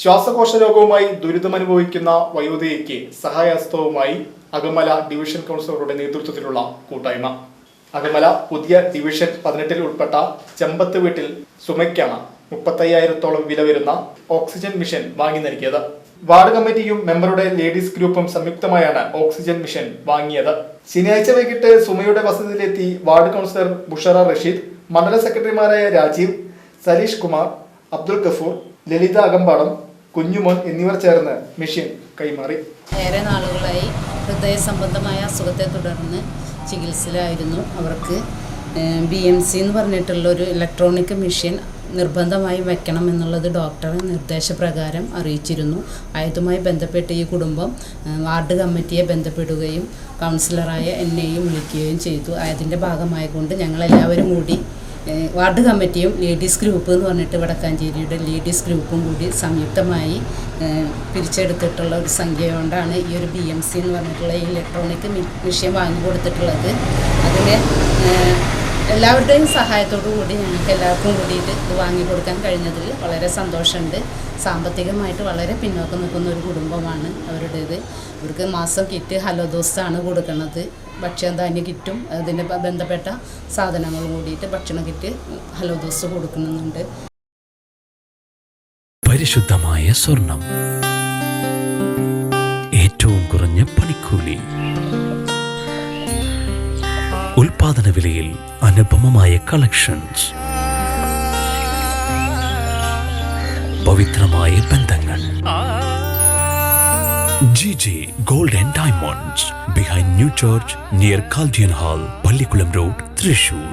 ശ്വാസകോശ രോഗവുമായി ദുരിതമനുഭവിക്കുന്ന വയോധികയ്ക്ക് സഹായഹസ്തവുമായി അകമല ഡിവിഷൻ കൗൺസിലറുടെ നേതൃത്വത്തിലുള്ള കൂട്ടായ്മ. അകമല പുതിയ ഡിവിഷൻ പതിനെട്ടിൽ ഉൾപ്പെട്ട ചെമ്പത്ത് വീട്ടിൽ സുമയ്ക്കാണ് മുപ്പത്തയ്യായിരത്തോളം വില വരുന്ന ഓക്സിജൻ മിഷൻ വാങ്ങി നൽകിയത്. വാർഡ് കമ്മിറ്റിയും മെമ്പറുടെ ലേഡീസ് ഗ്രൂപ്പും സംയുക്തമായാണ് ഓക്സിജൻ മിഷൻ വാങ്ങിയത്. ശനിയാഴ്ച വൈകിട്ട് സുമയുടെ വസതിയിലെത്തി വാർഡ് കൗൺസിലർ ബുഷറ റഷീദ് മണ്ഡല സെക്രട്ടറിമാരായ രാജീവ് സലീഷ് കുമാർ അബ്ദുൽ ഗഫൂർ ലളിത അകമ്പാടം കുഞ്ഞുമോൻ എന്നിവർ ചേർന്ന് മെഷീൻ കൈമാറി. ഏറെ നാളുകളായി ഹൃദയ സംബന്ധമായ അസുഖത്തെ തുടർന്ന് ചികിത്സയിലായിരുന്നു. അവർക്ക് ബി എം സി എന്ന് പറഞ്ഞിട്ടുള്ള ഒരു ഇലക്ട്രോണിക് മെഷീൻ നിർബന്ധമായി വെക്കണം എന്നുള്ളത് ഡോക്ടറെ നിർദ്ദേശപ്രകാരം അറിയിച്ചിരുന്നു. ആയതുമായി ബന്ധപ്പെട്ട് ഈ കുടുംബം വാർഡ് കമ്മിറ്റിയെ ബന്ധപ്പെടുകയും കൗൺസിലറായ എന്നെയും വിളിക്കുകയും ചെയ്തു. അതിന്റെ ഭാഗമായിക്കൊണ്ട് ഞങ്ങളെല്ലാവരും കൂടി വാർഡ് കമ്മിറ്റിയും ലേഡീസ് ഗ്രൂപ്പ് എന്ന് പറഞ്ഞിട്ട് വടക്കാഞ്ചേരിയുടെ ലേഡീസ് ഗ്രൂപ്പും കൂടി സംയുക്തമായി പിരിച്ചെടുത്തിട്ടുള്ള ഒരു സംഖ്യ കൊണ്ടാണ് ഈ ഒരു ബി എം സി എന്ന് പറഞ്ഞിട്ടുള്ള ഈ ഇലക്ട്രോണിക് മിഷ്യൻ വാങ്ങി കൊടുത്തിട്ടുള്ളത്. അതിന് എല്ലാവരുടെയും സഹായത്തോടു കൂടി ഞങ്ങൾക്ക് എല്ലാവർക്കും കൂടിയിട്ട് ഇത് വാങ്ങിക്കൊടുക്കാൻ കഴിഞ്ഞതിൽ വളരെ സന്തോഷമുണ്ട്. സാമ്പത്തികമായിട്ട് വളരെ പിന്നോക്കം നിൽക്കുന്ന ഒരു കുടുംബമാണ് അവരുടേത്. ഇവർക്ക് മാസം കിറ്റ് ഹലോ ദോസ്റ്റാണ് കൊടുക്കുന്നത് ഭക്ഷ്യധാന്യ കിറ്റും അതിന് ബന്ധപ്പെട്ട സാധനങ്ങളും കൂടിയിട്ട് ഭക്ഷണ കിറ്റ് ഹലോ ദോസ് കൊടുക്കുന്നുണ്ട്. പരിശുദ്ധമായ സ്വർണം. ഏറ്റവും കുറഞ്ഞ പണിക്കൂലി. ഉൽപാദന വിലയിൽ അനുപമമായ കളക്ഷൻസ് പവിത്രമായ ബന്ധങ്ങൾ. G G gold and diamonds behind new church near Chaldean hall Pallikulam road Thrissur